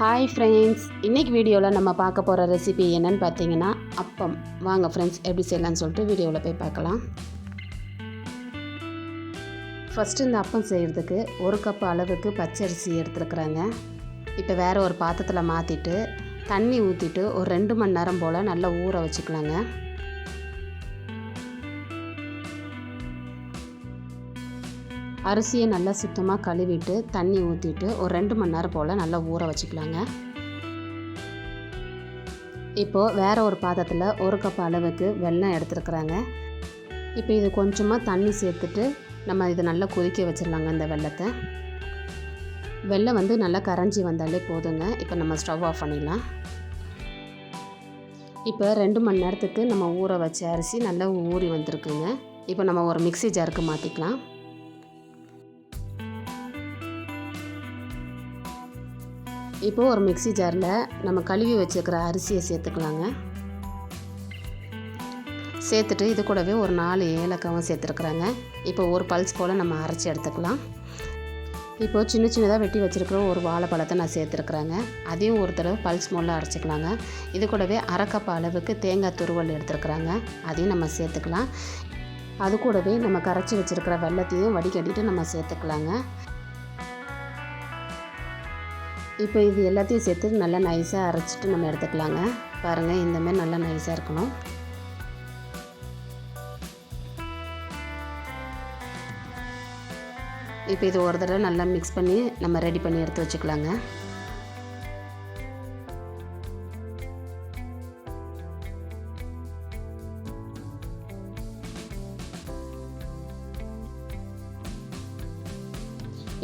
Hi friends இன்றைக்கி வீடியோவில் நம்ம பார்க்க போகிற ரெசிபி என்னென்னு பார்த்தீங்கன்னா அப்பம். வாங்க ஃப்ரெண்ட்ஸ் எப்படி செய்யலான்னு சொல்லிட்டு வீடியோவில் போய் பார்க்கலாம். ஃபஸ்ட்டு இந்த அப்பம் செய்கிறதுக்கு ஒரு கப் அளவுக்கு பச்சரிசி எடுத்துருக்குறாங்க. இப்போ வேறு ஒரு பாத்திரத்தில் மாற்றிட்டு தண்ணி ஊற்றிட்டு ஒரு ரெண்டு மணி நேரம் போல் நல்லா ஊற வச்சுக்கலாங்க. அரிசியை நல்லா சுத்தமாக கழுவிட்டு தண்ணி ஊற்றிட்டு ஒரு ரெண்டு மணி நேரம் போல் நல்லா ஊற வச்சுக்கலாங்க. இப்போது வேறு ஒரு பாத்திரத்தில் ஒரு கப் அளவுக்கு வெள்ளம் எடுத்துருக்குறாங்க. இப்போ இது கொஞ்சமாக தண்ணி சேர்த்துட்டு நம்ம இதை நல்லா கொதிக்க வச்சிடலாங்க இந்த வெள்ளத்தை வெள்ளம் வந்து நல்லா கரைஞ்சி வந்தாலே போதுங்க. இப்போ நம்ம ஸ்டவ் ஆஃப் பண்ணிடலாம். இப்போ ரெண்டு மணி நேரத்துக்கு நம்ம ஊற வச்ச அரிசி நல்லா ஊறி வந்திருக்குங்க. இப்போ நம்ம ஒரு மிக்சி ஜாருக்கு மாற்றிக்கலாம் இப்போது ஒரு மிக்சி ஜாரில் நம்ம கழுவி வச்சுருக்கிற அரிசியை சேர்த்துக்கலாங்க. சேர்த்துட்டு இது கூடவே ஒரு நாலு ஏலக்காவும் சேர்த்துருக்குறாங்க. இப்போ ஒரு பல்ஸ் போல் நம்ம அரைச்சி எடுத்துக்கலாம். இப்போது சின்ன சின்னதாக வெட்டி வச்சுருக்கிற ஒரு வாழைப்பழத்தை நான் சேர்த்துருக்குறாங்க. அதையும் ஒரு தடவை பல்ஸ் மோலில் அரைச்சிக்கலாங்க. இது கூடவே அரை அளவுக்கு தேங்காய் துருவல் எடுத்துருக்குறாங்க. அதையும் நம்ம சேர்த்துக்கலாம். அது கூடவே நம்ம கரைச்சி வச்சுருக்கிற வெள்ளத்தையும் வடிகட்டிட்டு நம்ம சேர்த்துக்கலாங்க. இப்போ இது எல்லாத்தையும் சேர்த்து நல்லா நைஸாக அரைச்சிட்டு நம்ம எடுத்துக்கலாங்க. பாருங்கள் இந்தமாதிரி நல்லா நைஸாக இருக்கணும். இப்போ இது ஒரு தடவை நல்லா மிக்ஸ் பண்ணி நம்ம ரெடி பண்ணி எடுத்து வச்சுக்கலாங்க.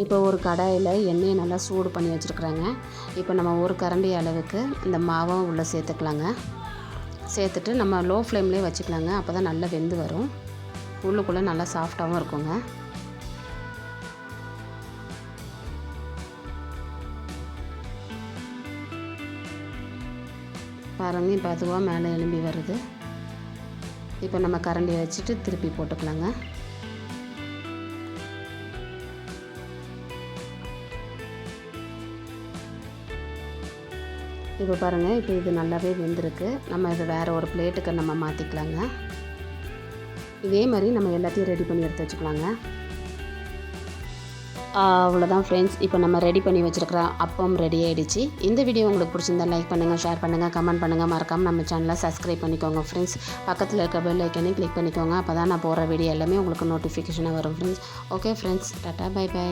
இப்போ ஒரு கடாயில் எண்ணெயை நல்லா சூடு பண்ணி வச்சுருக்குறாங்க. இப்போ நம்ம ஒரு கரண்டி அளவுக்கு இந்த மாவும் உள்ளே சேர்த்துக்கலாங்க. சேர்த்துட்டு நம்ம லோ ஃப்ளேம்லேயே வச்சுக்கலாங்க. அப்போ தான் நல்லா வெந்து வரும். உள்ளுக்குள்ளே நல்லா சாஃப்டாகவும் இருக்குங்க. பாருங்க இப்போ அதுவாக மேலே எலும்பி வருது. இப்போ நம்ம கரண்டியை வச்சுட்டு திருப்பி போட்டுக்கலாங்க. இப்போ பாருங்கள் இப்போ இது நல்லாவே வெந்திருக்கு. நம்ம இதை வேறு ஒரு பிளேட்டுக்கு நம்ம மாற்றிக்கலாங்க இதே மாதிரி நம்ம எல்லாத்தையும் ரெடி பண்ணி எடுத்து வச்சுக்கலாங்க. அவ்வளோதான் ஃப்ரெண்ட்ஸ் இப்போ நம்ம ரெடி பண்ணி வச்சுருக்கிற அப்பம் ரெடி ஆகிடுச்சு இந்த வீடியோ உங்களுக்கு பிடிச்சிருந்தா லைக் பண்ணுங்கள் ஷேர் பண்ணுங்கள் கமெண்ட் பண்ணுங்கள் மறக்காமல் நம்ம சேனலை சப்ஸ்கிரைப் பண்ணிக்கோங்க ஃப்ரெண்ட்ஸ் பக்கத்தில் இருக்க பெல் ஐக்கனையும் கிளிக் பண்ணிக்கோங்க. அப்போ தான் நான் போகிற வீடியோ எல்லாமே உங்களுக்கு நோட்டிஃபிகேஷனாக வரும் friends okay friends tata bye bye